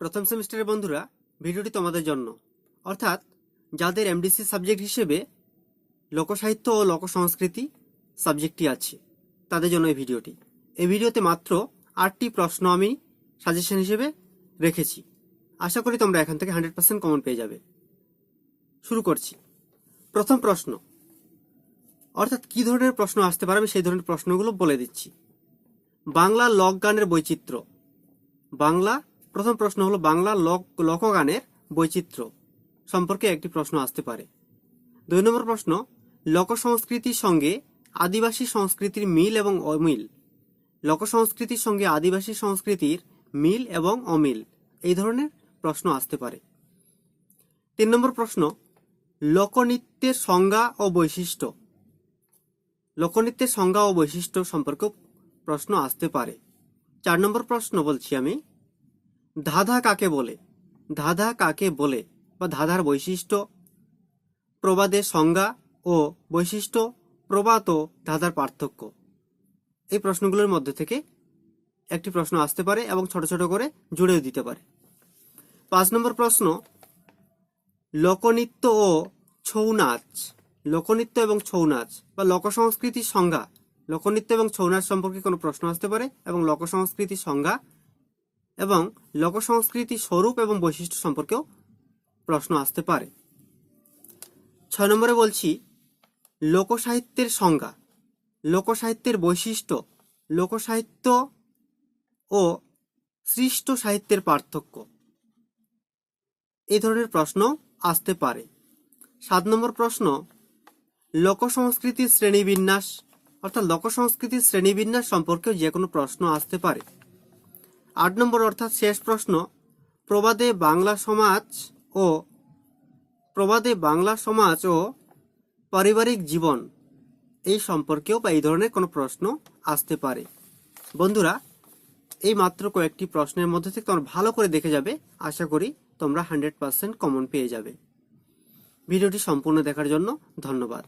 প্রথম সেমিস্টারের বন্ধুরা, ভিডিওটি তোমাদের জন্য। অর্থাৎ, যাদের এমডিসি সাবজেক্ট হিসেবে লোকসাহিত্য ও লোক সংস্কৃতি সাবজেক্টটি আছে, তাদের জন্য এই ভিডিওটি। এই ভিডিওতে মাত্র আটটি প্রশ্ন আমি সাজেশন হিসেবে রেখেছি। আশা করি তোমরা এখান থেকে হান্ড্রেড পার্সেন্ট কমন পেয়ে যাবে। শুরু করছি। প্রথম প্রশ্ন। অর্থাৎ, কি ধরনের প্রশ্ন আসতে পারে আমি সেই ধরনের প্রশ্নগুলো বলে দিচ্ছি। বাংলা লোক গানের বৈচিত্র্য। বাংলা প্রথম প্রশ্ন হলো বাংলা লোক, লোকগানের বৈচিত্র্য সম্পর্কে একটি প্রশ্ন আসতে পারে। দুই নম্বর প্রশ্ন লোক সংস্কৃতির সঙ্গে আদিবাসী সংস্কৃতির মিল এবং অমিল। লোক সংস্কৃতির সঙ্গে আদিবাসী সংস্কৃতির মিল এবং অমিল, এই ধরনের প্রশ্ন আসতে পারে। তিন নম্বর প্রশ্ন, লোকনৃত্যের সংজ্ঞা ও বৈশিষ্ট্য। লোকনৃত্যের সংজ্ঞা ও বৈশিষ্ট্য সম্পর্কেও প্রশ্ন আসতে পারে। চার নম্বর প্রশ্ন বলছি আমি ধাঁধা কাকে বলে? ধাঁধা কাকে বলে? বা ধাঁধার বৈশিষ্ট্য? প্রবাদের সংজ্ঞা ও বৈশিষ্ট্য প্রবাদ ও ধাঁধার পার্থক্য। এই প্রশ্নগুলোর মধ্যে থেকে একটি প্রশ্ন আসতে পারে এবং ছোট ছোট করে জুড়েও দিতে পারে। পাঁচ নম্বর প্রশ্ন, লোকনৃত্য ও ছৌ নাচ লোকনৃত্য এবং ছৌ নাচ বা লোক সংস্কৃতির সংজ্ঞা। লোকনৃত্য এবং ছৌ নাচ সম্পর্কে কোনো প্রশ্ন আসতে পারে এবং লোক সংস্কৃতির সংজ্ঞা এবং লোক সংস্কৃতির স্বরূপ এবং বৈশিষ্ট্য সম্পর্কেও প্রশ্ন আসতে পারে। ছয় নম্বরে বলছি, লোকসাহিত্যের সংজ্ঞা, লোকসাহিত্যের বৈশিষ্ট্য, লোকসাহিত্য ও সৃষ্ট সাহিত্যের পার্থক্য। এই ধরনের প্রশ্ন আসতে পারে। সাত নম্বর প্রশ্ন লোক সংস্কৃতির শ্রেণীবিন্যাস, অর্থাৎ লোক সংস্কৃতির শ্রেণীবিন্যাস সম্পর্কেও যে কোনো প্রশ্ন আসতে পারে। আট নম্বর অর্থাৎ শেষ প্রশ্ন, প্রবাদে বাংলা সমাজ ও প্রবাদে বাংলা সমাজ ও পারিবারিক জীবন এই সম্পর্কেও বা এই ধরনের কোনো প্রশ্ন আসতে পারে। বন্ধুরা, এই মাত্র কয়েকটি প্রশ্নের মধ্যে থেকে তোমরা ভালো করে দেখে যাবে। আশা করি তোমরা হান্ড্রেড পার্সেন্ট কমন পেয়ে যাবে। ভিডিওটি সম্পূর্ণ দেখার জন্য ধন্যবাদ।